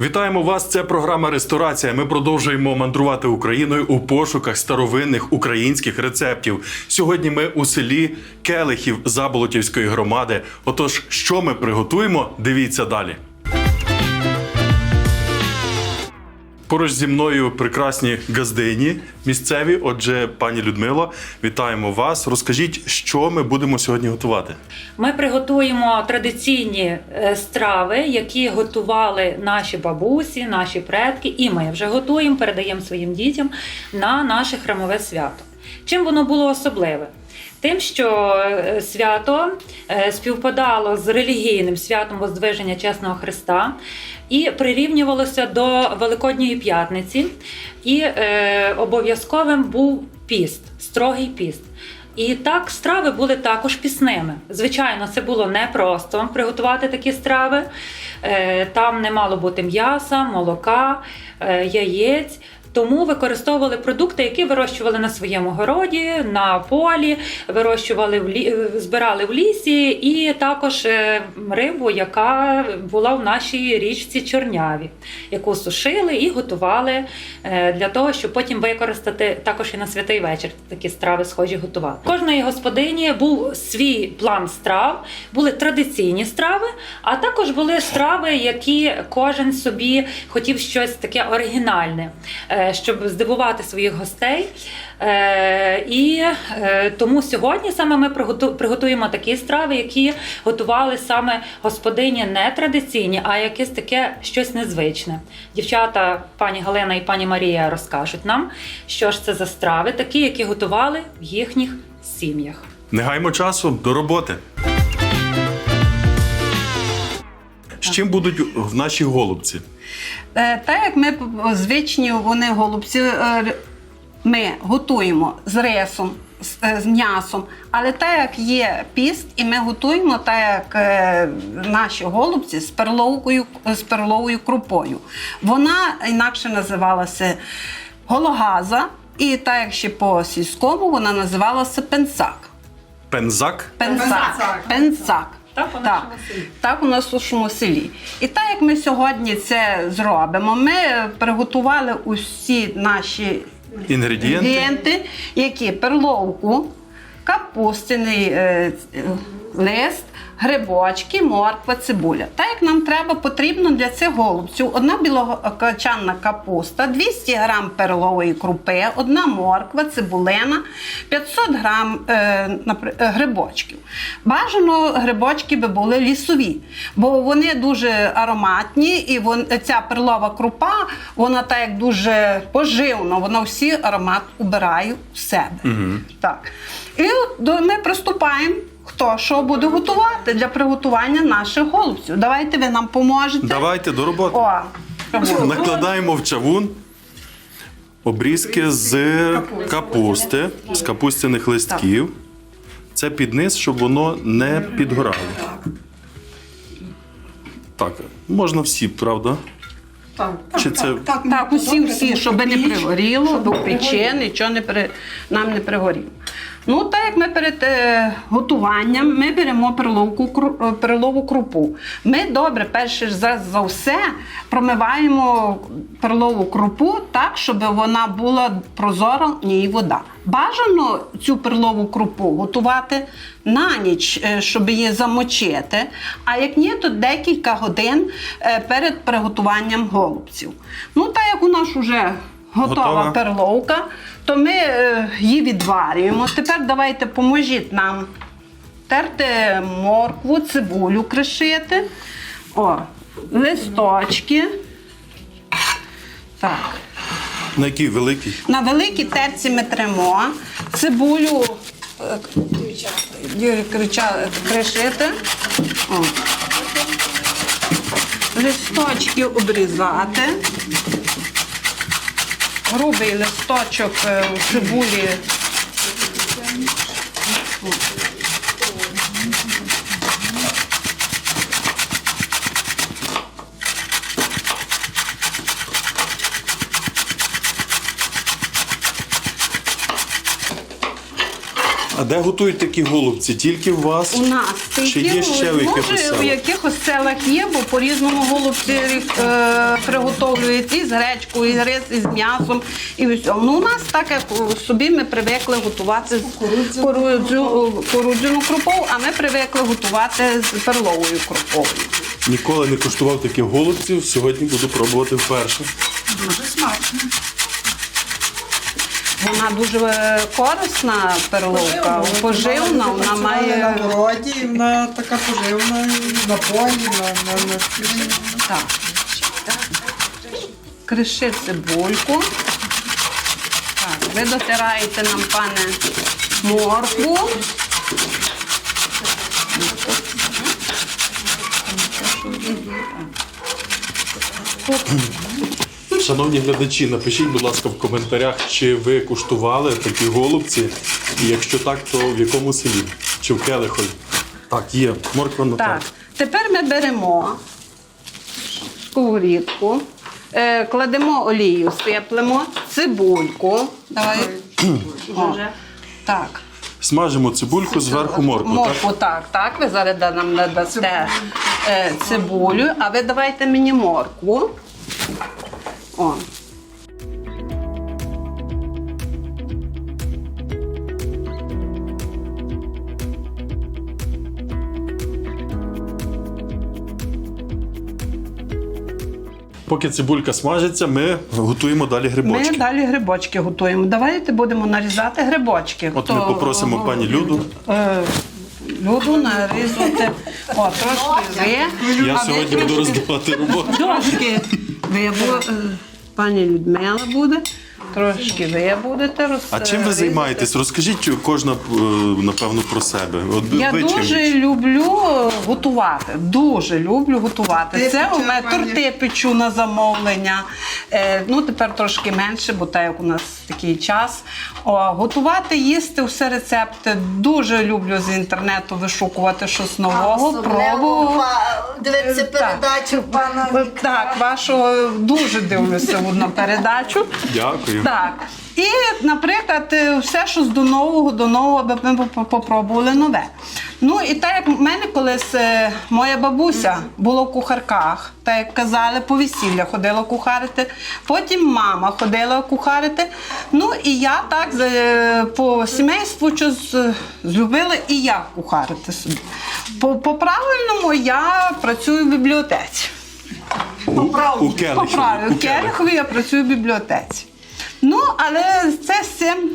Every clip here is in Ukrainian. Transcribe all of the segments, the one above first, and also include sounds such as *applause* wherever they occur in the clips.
Вітаємо вас! Це програма Ресторація. Ми продовжуємо мандрувати Україною у пошуках старовинних українських рецептів. Сьогодні ми у селі Келихів Заболотівської громади. Отож, що ми приготуємо? Дивіться далі. Поруч зі мною прекрасні газдині місцеві. Отже, пані Людмило, вітаємо вас. Розкажіть, що ми будемо сьогодні готувати. Ми приготуємо традиційні е, страви, які готували наші бабусі, наші предки, і ми вже готуємо, передаємо своїм дітям на наше храмове свято. Чим воно було особливе? Тим, що е, свято е, співпадало з релігійним святом Воздвиження Чесного Христа і прирівнювалося до Великодньої п'ятниці, і е, обов'язковим був піст, строгий піст. І так страви були також пісними. Звичайно, це було непросто приготувати такі страви. Е, Там не мало бути м'яса, молока, е, яєць. Тому використовували продукти, які вирощували на своєму городі, на полі, вирощували в лі... збирали в лісі, і також е, рибу, яка була в нашій річці Чорняві, яку сушили і готували е, для того, щоб потім використати також і на святий вечір такі страви схожі готувати. Кожної господині був свій план страв, були традиційні страви, а також були страви, які кожен собі хотів щось таке оригінальне, е, щоб здивувати своїх гостей. Е, І е, тому сьогодні саме ми приготуємо такі страви, які готували саме господині не традиційні, а якесь таке щось незвичне. Дівчата, пані Галина і пані Марія розкажуть нам, що ж це за страви, такі, які готували в їхніх сім'ях. Не гаймо часу до роботи. З чим будуть в наші голубці? Е, Так як ми звичні, вони голубці, е, ми готуємо з рисом, з, е, з м'ясом. Але так як є піст, і ми готуємо так, як е, наші голубці з перловкою, з перловою крупою. Вона інакше називалася гологаза, і так як ще по сільському вона називалася пенсак. Пензак? Пенсак. Пенсак. Так, у Так, нашому селі. так у нас у нашому селі. І так як ми сьогодні це зробимо, ми приготували усі наші Інгредієнти? інгредієнти, які перловку, капустяний е, е, лист, грибочки, морква, цибуля. Так як нам треба, потрібно для цих голубців одна білокачанна капуста, 200 грам перлової крупи, одна морква, цибулина, 500 грам е, грибочків. Бажано грибочки би були лісові, бо вони дуже ароматні, і вон, ця перлова крупа, вона так як дуже поживна, вона всі аромат убирає в себе. Так. І до- ми приступаємо. Хто що буде готувати для приготування наших голубців? Давайте ви нам поможете. Давайте до роботи. О, *laughs* Накладаємо в чавун обрізки з капусти, з капустяних листків. Це під низ, щоб воно не підгорало. Так, можна всі, правда? Чи це так, усі, всі, щоб не пригоріло, щоб у печі нічого не при, нам не пригоріло. Ну, так як ми перед е, готуванням ми беремо перловку, кру- е, перлову крупу. Ми добре, перше за, за все промиваємо перлову крупу так, щоб вона була прозора, в ній вода. Бажано цю перлову крупу готувати на ніч, е, щоб її замочити. А як ні, то декілька годин е, перед приготуванням голубців. Ну, так як у нас вже готова, Готова. перловка, то ми е, її відварюємо. Тепер давайте поможіть нам терти моркву, цибулю кришити. О, листочки. Так. на який великий? На великій терці ми тремо цибулю е, кришити. О. Листочки обрізати. Грубий листочок е, цибулі. Де готують такі голубці? Тільки в вас? У нас Чи є ще в якихось може, у селах? якихось селах є, бо по-різному голубці е, приготовлюють і з гречкою, і рис, і з м'ясом, і все. Ну, у нас так як у собі ми привикли готувати з кукурудзю- кукурудзяну крупу, а ми привикли готувати з перловою крупою. Ніколи не куштував таких голубців. Сьогодні буду пробувати вперше. Дуже смачно. Вона дуже е, корисна перловка, поживна, вона на має. городі, вона така поживна, на полі, на, на, на стіні. Так. Криши цибульку. Так, ви дотираєте нам, пане, моркву. Шановні глядачі, напишіть, будь ласка, в коментарях, чи ви куштували такі голубці, і якщо так, то в якому селі? Чи в Келихові? Так, є. Морква на Так, тепер ми беремо сковорідку, е, кладемо олію, сиплемо, цибульку. Давай. О, Так. Смажимо цибульку, зверху моркву. Так? Так, так. Ви зараз да- нам надасте е, цибулю, а ви давайте мені моркву. О. Поки цибулька смажиться, ми готуємо далі грибочки. Ми далі грибочки готуємо. Давайте будемо нарізати грибочки. От ми попросимо пані Люду. Е, Люду нарізати. О, трошки ви. Я сьогодні буду роздавати роботу. Трошки ви пані Людмила буде, трошки ви будете роз... А чим ви займаєтесь? Розкажіть кожна, е, напевно, про себе. От Я ви чим? дуже люблю готувати. Дуже люблю готувати. Ти Це у мене торти печу на замовлення. Е, ну тепер трошки менше, бо так як у нас такий час. О, готувати, їсти все рецепти. Дуже люблю з інтернету вишукувати щось нового. Пробував. Дивитися Так. передачу пана. Так, вашого дуже дивлюся на передачу. Дякую. Так. І, наприклад, е, все, що з до нового, до нового, аби ми попробували нове. Ну і так як в мене колись е, моя бабуся була в кухарках, так як казали, по весілля ходила кухарити. Потім мама ходила кухарити. Ну і я так е, по сімейству щось злюбила і я кухарити собі. По, по правильному я працюю в бібліотеці. У По Келихові. У в Келихові я працюю в бібліотеці. Ну, але це з цим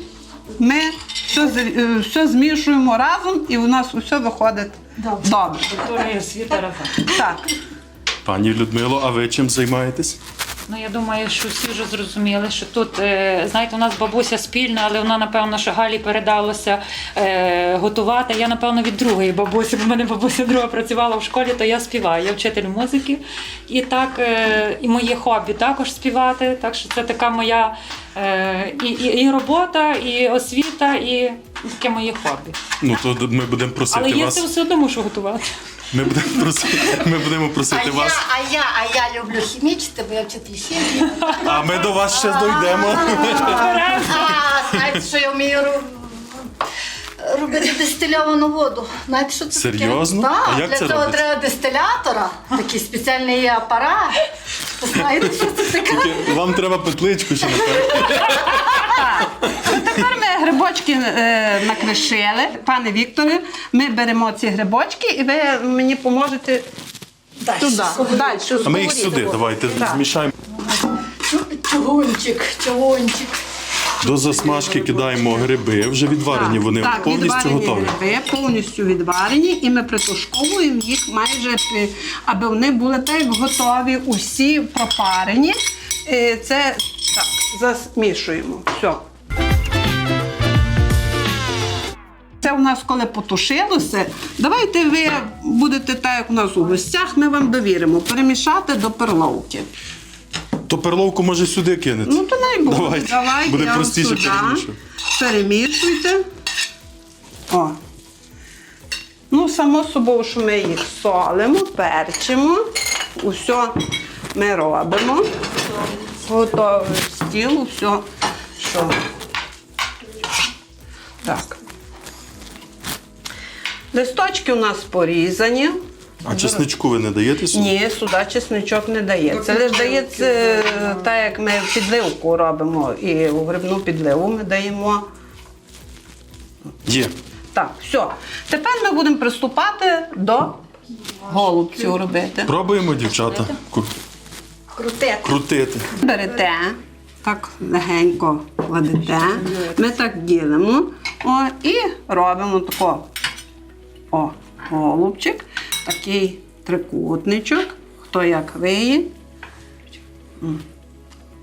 ми все, е, все змішуємо разом і у нас усе виходить добре. Культура освіта разом. Так. Пані Людмило, а ви чим займаєтесь? Ну я думаю, що всі вже зрозуміли, що тут, е, знаєте, у нас бабуся спільна, але вона, напевно, що Галі передалося е, готувати. Я, напевно, від другої бабусі, бо в мене бабуся друга працювала в школі, то я співаю. Я вчитель музики. І так, е, і моє хобі також співати. Так що це така моя і, і, і робота, і освіта, і таке моє хобі. Ну то ми будемо просити Але вас. їсти все одно мушу готувати. Ми будемо просити, ми будемо А вас. я, а я, а я люблю хімічити, бо я вчитель хімії. А ми до вас ще дойдемо. А знаєте, що я вмію ру- робити дистильовану воду. Знаєте, що це таке? Серйозно? Так, А як для це цього робиться? треба дистилятора. Такий спеціальний є апарат. Знаєте, що це таке? Тільки Вам треба петличку ще напевно. Тепер ми грибочки е, накришили. Пане Вікторе, ми беремо ці грибочки і ви мені поможете туди. Далі. А ми їх сюди, давайте змішаємо. Чугунчик, чугунчик. До засмажки кидаємо гриби, вже відварені вони так, повністю відварені готові. гриби, повністю відварені, і ми притушковуємо їх майже, аби вони були так як готові, усі пропарені. Е, Це так, засмішуємо. Все. Це у нас коли потушилося. Давайте ви будете так, як у нас у гостях, ми вам довіримо перемішати до перловки. То перловку може сюди кинути. Ну, то най буде. Давайте. Давайте Буде я простіше сюди. Перемішуйте. О. Ну, само собою, що ми їх солимо, перчимо. Усе ми робимо. Готовий стіл, все. Що? Так. Листочки у нас порізані. А чесничку ви не даєте сюди? Ні, сюди чесничок не дається. Лише дається е, так, як ми підливку робимо. І у грибну підливу ми даємо. Є. Так, все. Тепер ми будемо приступати до голубців робити. Пробуємо, дівчата, кру- Крутити. крутити. Берете, так легенько кладете. Ми так ділимо. О, і робимо тако. О, голубчик, такий трикутничок. Хто як виє.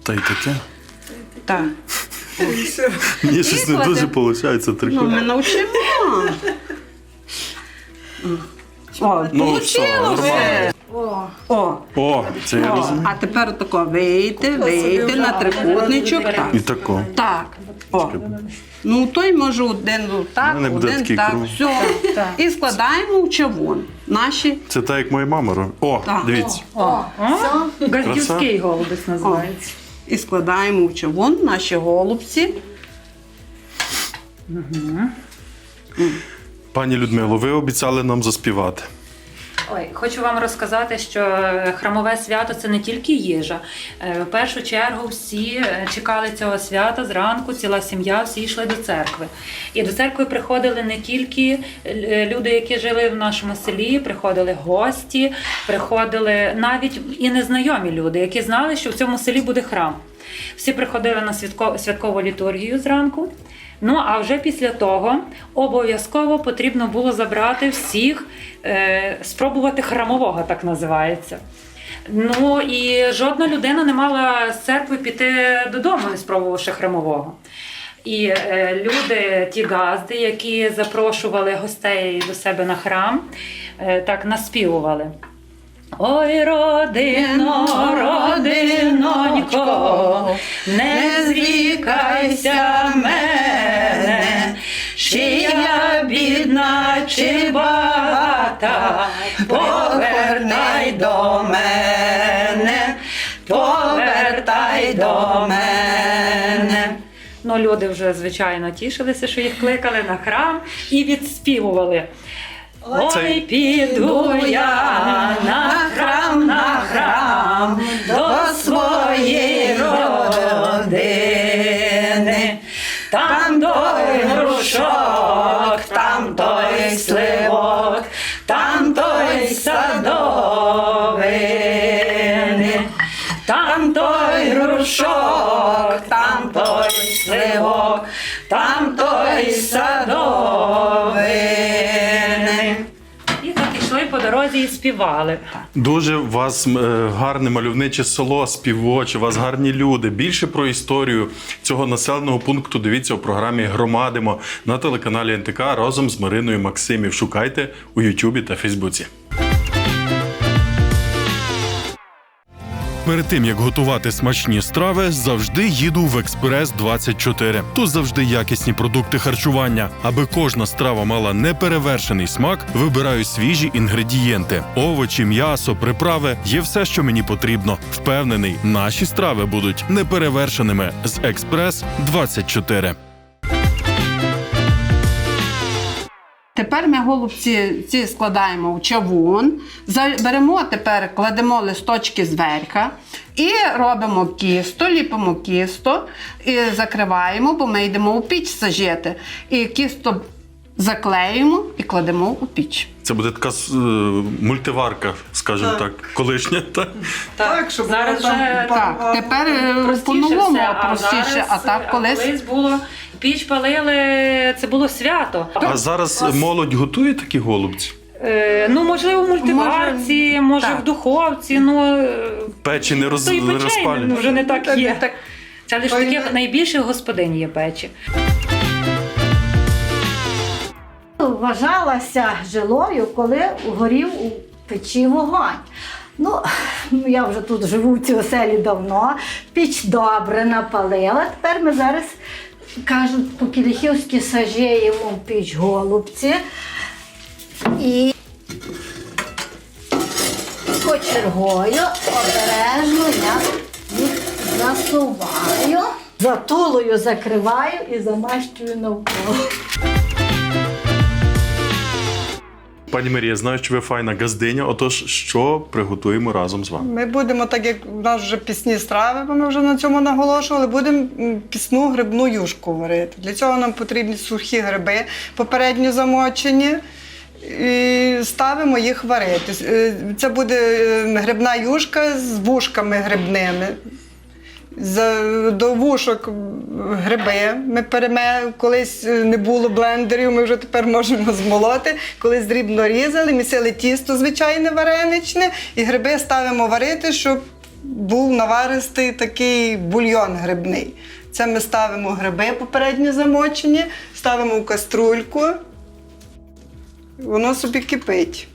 Та й таке. Так. Мені щось не дуже виходить. Ну, трикутник. ми навчимо. О, Ну, все, получилося. нормально. О, О, О, це я розумію. А тепер тако вийти, вийти на трикутничок. Так. І тако. Так. О. Ну, той може один так, мене буде один такий так. круг. Все. І складаємо в чавун. Наші. Це так, як моя мама робить. О, Так. дивіться. О, все. Голубець називається. І складаємо в чавун наші голубці. Пані Людмило, ви обіцяли нам заспівати. Ой, хочу вам розказати, що е, храмове свято це не тільки їжа. Е, В першу чергу всі е, чекали цього свята зранку, ціла сім'я, всі йшли до церкви. І до церкви приходили не тільки люди, які жили в нашому селі, приходили гості, приходили навіть і незнайомі люди, які знали, що в цьому селі буде храм. Всі приходили на святко- святкову літургію зранку. Ну а вже після того обов'язково потрібно було забрати всіх, е, спробувати храмового, так називається. Ну і жодна людина не мала з церкви піти додому, не спробувавши храмового. І е, люди, ті газди, які запрошували гостей до себе на храм, е, так наспівували. Ой, родино, родинонько, не зрікайся мене, чи я бідна, чи багата, повертай до мене, повертай до мене. Ну, люди вже, звичайно, тішилися, що їх кликали на храм і відспівували. Ой, піду я на храм, на храм до своєї родини. Там той грушок, там той сливок, там той садовини. Там той грушок, і співали. Дуже у вас е, гарне мальовниче село, співоче, у вас гарні люди. Більше про історію цього населеного пункту дивіться у програмі Громадимо на телеканалі НТК разом з Мариною Максимів. Шукайте у Ютубі та Фейсбуці. Перед тим як готувати смачні страви, завжди їду в Експрес 24. Тут завжди якісні продукти харчування. Аби кожна страва мала неперевершений смак, вибираю свіжі інгредієнти: овочі, м'ясо, приправи є все, що мені потрібно. Впевнений, наші страви будуть неперевершеними з Експрес 24. Голубці ці складаємо в чавун, беремо тепер, кладемо листочки зверха і робимо кісто, ліпимо кісто і закриваємо, бо ми йдемо у піч сажити. І кісто заклеїмо і кладемо у піч. Це буде така е, мультиварка, скажімо так, колишня. Так? Так, щоб зараз воно там Так, тепер е, Простіше по-новому все, а простіше, зараз, а так колись. колись було піч палили, це було свято. А зараз молодь готує такі голубці? Е, ну, можливо, в мультиварці, може, так. в духовці, ну е, Печі не роз... то і печей розпалюють. ну, вже не так є. так. Це лише таких найбільших господин є печі. Вважалася жилою, коли горів у печі вогонь. Ну, я вже тут живу в цій оселі давно, піч добре напалила. Тепер ми зараз, кажуть, по-кіліхівськи сажаємо в піч голубці. І кочергою обережно я їх засуваю, затулою закриваю і замащую навколо. Пані Марія, знаю, що ви файна газдиня. Отож, що приготуємо разом з вами? Ми будемо, так як у нас вже пісні страви, бо ми вже на цьому наголошували, будемо пісну грибну юшку варити. Для цього нам потрібні сухі гриби, попередньо замочені. І ставимо їх варити. Е, Це буде е, грибна юшка з вушками грибними. За, до вушок гриби. Ми переме, колись е, не було блендерів, ми вже тепер можемо змолоти. Колись дрібно різали, місили тісто звичайне вареничне, і гриби ставимо варити, щоб був наваристий такий бульйон грибний. Це ми ставимо гриби попередньо замочені, ставимо в каструльку, воно собі кипить.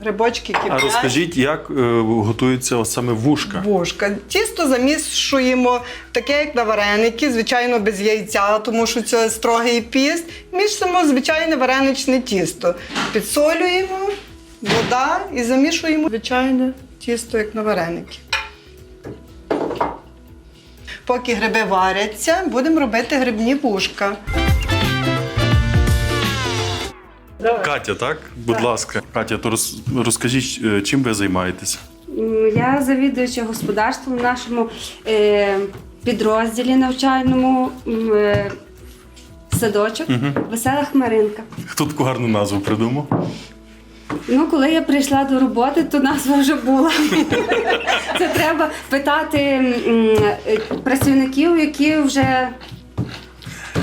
Грибочки кипять. А розкажіть, як е, готується от саме вушка? Бушка. Тісто замішуємо таке, як на вареники, звичайно, без яйця, тому що це строгий піст. Мішаємо звичайне вареничне тісто. Підсолюємо, вода і замішуємо звичайне тісто, як на вареники. Поки гриби варяться, будемо робити грибні вушка. Катя, так? Будь ласка. Катя, то роз- розкажіть, е, чим ви займаєтеся? М, Я завідуюча господарством в нашому е, підрозділі навчальному м, е, садочок Весела Хмаринка. Хто таку гарну назву придумав? Ну, коли я прийшла до роботи, то назва вже була. *laughs* Це треба питати м, е, працівників, які вже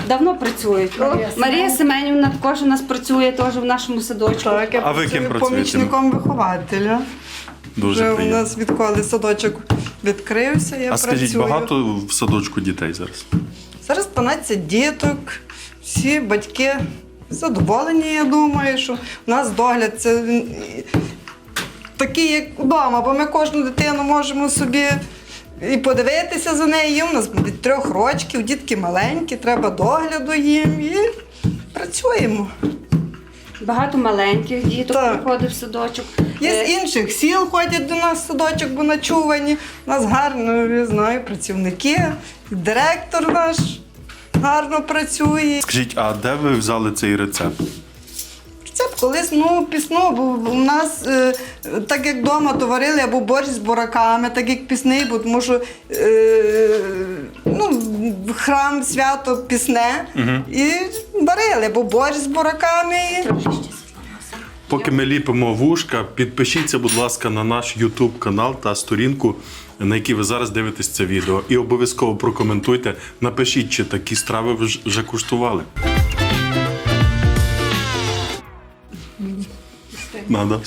давно працюють. Марія Семенівна також у нас працює теж в нашому садочку. Так, я А ви ким працюю працюєте? помічником вихователя. Дуже Вже у приємно. нас відколи садочок відкрився, я А скажіть, багато в садочку дітей зараз? Зараз 12 діток, всі батьки задоволені, я думаю, що у нас догляд це такий, як вдома, бо ми кожну дитину можемо собі і подивитися за нею. У нас від трьох років, дітки маленькі, треба догляду їм і працюємо. Багато маленьких діток Так. приходить в садочок. Є Е, з інших сіл ходять до нас в садочок, бо ночувані. У нас гарно, я знаю, працівники, директор наш гарно працює. Скажіть, а де ви взяли цей рецепт? Це б колись ну, пісну, бо у нас е, так як вдома то варили або борщ з бураками, так як пісний, бо тому що е, ну, храм свято пісне і варили, або борщ з бураками. І... Поки ми ліпимо вушка, підпишіться, будь ласка, на наш YouTube канал та сторінку, на якій ви зараз дивитесь це відео. І обов'язково прокоментуйте, напишіть, чи такі страви ви вже куштували. Надо.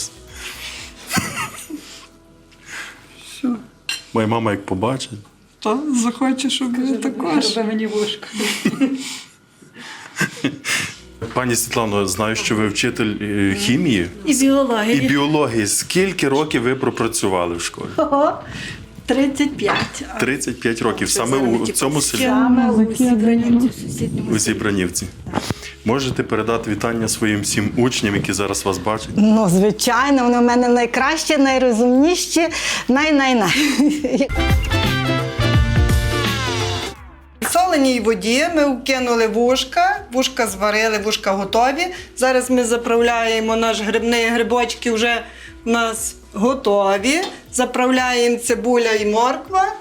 все. Моя мама як побачить. Та захоче, щоб ви також. Роби мені вушка. Пані Світлано, знаю, що ви вчитель е, хімії І біологія. і біології. Скільки років ви пропрацювали в школі? Ого, 35. 35 років. Саме у цьому селі. Саме у Зібранівці. Можете передати вітання своїм всім учням, які зараз вас бачать. Ну, звичайно, вони в мене найкращі, найрозумніші, най-най-най. В соленій воді ми вкинули вушка, вушка зварили, вушка готові. Зараз ми заправляємо наш грибний грибочки вже у нас готові. Заправляємо цибуля і морква.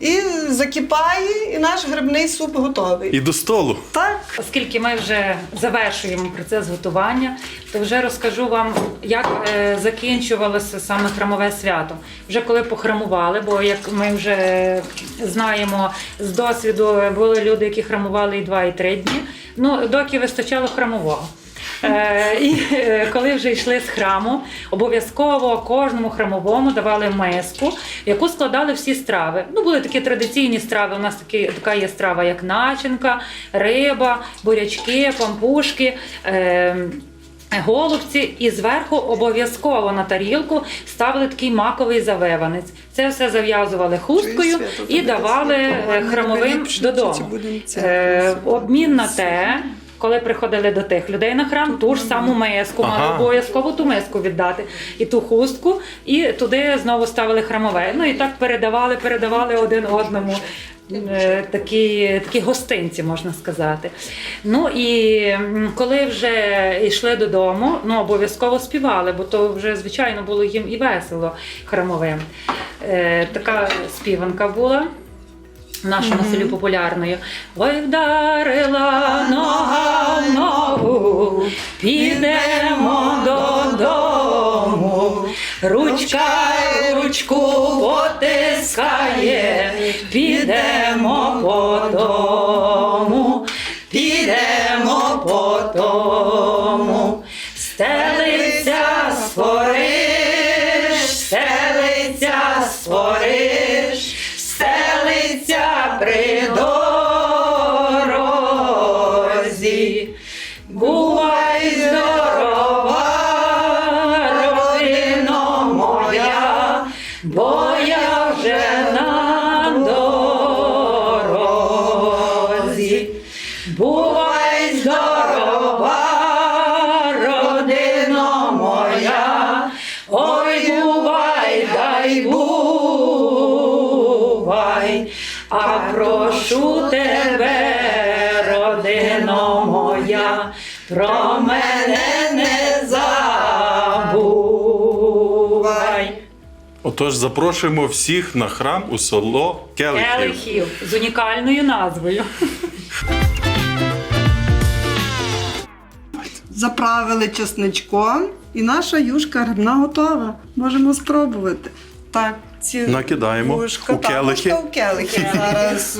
І закипає, і наш грибний суп готовий. І до столу. Так. Оскільки ми вже завершуємо процес готування, то вже розкажу вам, як е, закінчувалося саме храмове свято. Вже коли похрамували, бо як ми вже знаємо з досвіду, були люди, які храмували і два, і три дні. Ну, доки вистачало храмового. Е, і е, коли вже йшли з храму, обов'язково кожному храмовому давали миску, в яку складали всі страви. Ну, були такі традиційні страви. У нас такі, така є страва, як начинка, риба, бурячки, пампушки. Е, Голубці і зверху обов'язково на тарілку ставили такий маковий завиванець. Це все зав'язували хусткою і давали храмовим додому. Обмін на те, коли приходили до тих людей на храм, ту ж саму миску, Ага. мали обов'язково ту миску віддати, і ту хустку, і туди знову ставили храмове. Ну і так передавали, передавали один одному. е, такі, такі гостинці, можна сказати. Ну і коли вже йшли додому, ну обов'язково співали, бо то вже, звичайно, було їм і весело храмовим. Е, така співанка була. В нашому селі популярною. Ой, вдарила нога в ногу, підемо додому. Ручка ручку потискає, підемо по дому, а прошу тебе, родино моя, про мене не забувай. Отож, запрошуємо всіх на храм у село Келихів. Келихів з унікальною назвою. Заправили чесничком, і наша юшка грибна готова. Можемо спробувати. Так, ці Накидаємо юшка, у келихи. можна у келихи *laughs* зараз.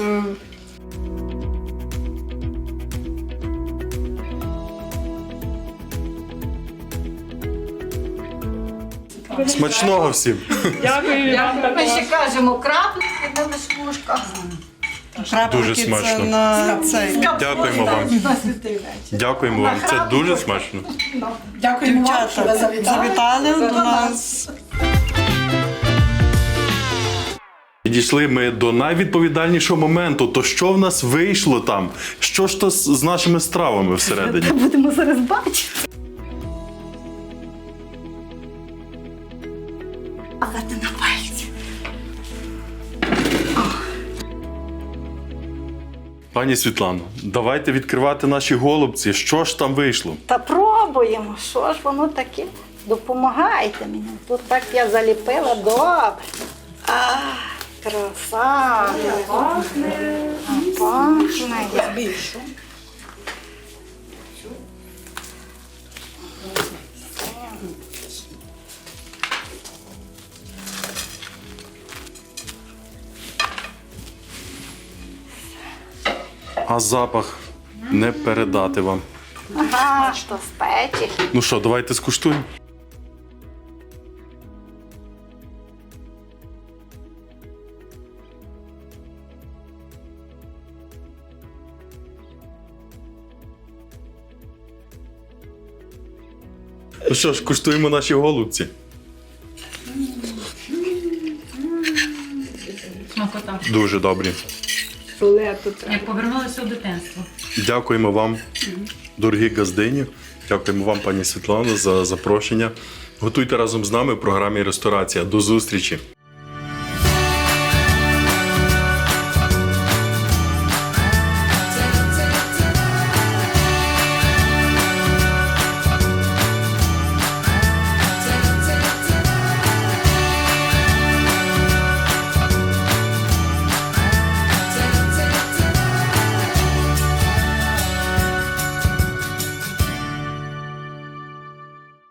Смачного всім! Дякую вам Ми ще кажемо краплі, і на мишкушках. Дуже смачно. Це на цей. Дякуємо вам. Дякуємо вам. Це дуже смачно. Дівчата завітали до нас. Підійшли ми до найвідповідальнішого моменту. То що в нас вийшло там? Що ж то з нашими стравами всередині? Будемо зараз бачити. Але ти на пальці. Пані Світлано, давайте відкривати наші голубці. Що ж там вийшло? Та пробуємо, що ж воно таке? Допомагайте мені. Тут так я заліпила добре. А, краса. Пахне. Пахне. А запах не передати вам. Ага, що з печі. Ну що, давайте скуштуємо. Ну що ж, куштуємо наші голубці. Смакота. Дуже добрі. Як повернулися у дитинство. Дякуємо вам, дорогі газдині. Дякуємо вам, пані Світлано, за запрошення. Готуйте разом з нами в програмі Ресторація. До зустрічі!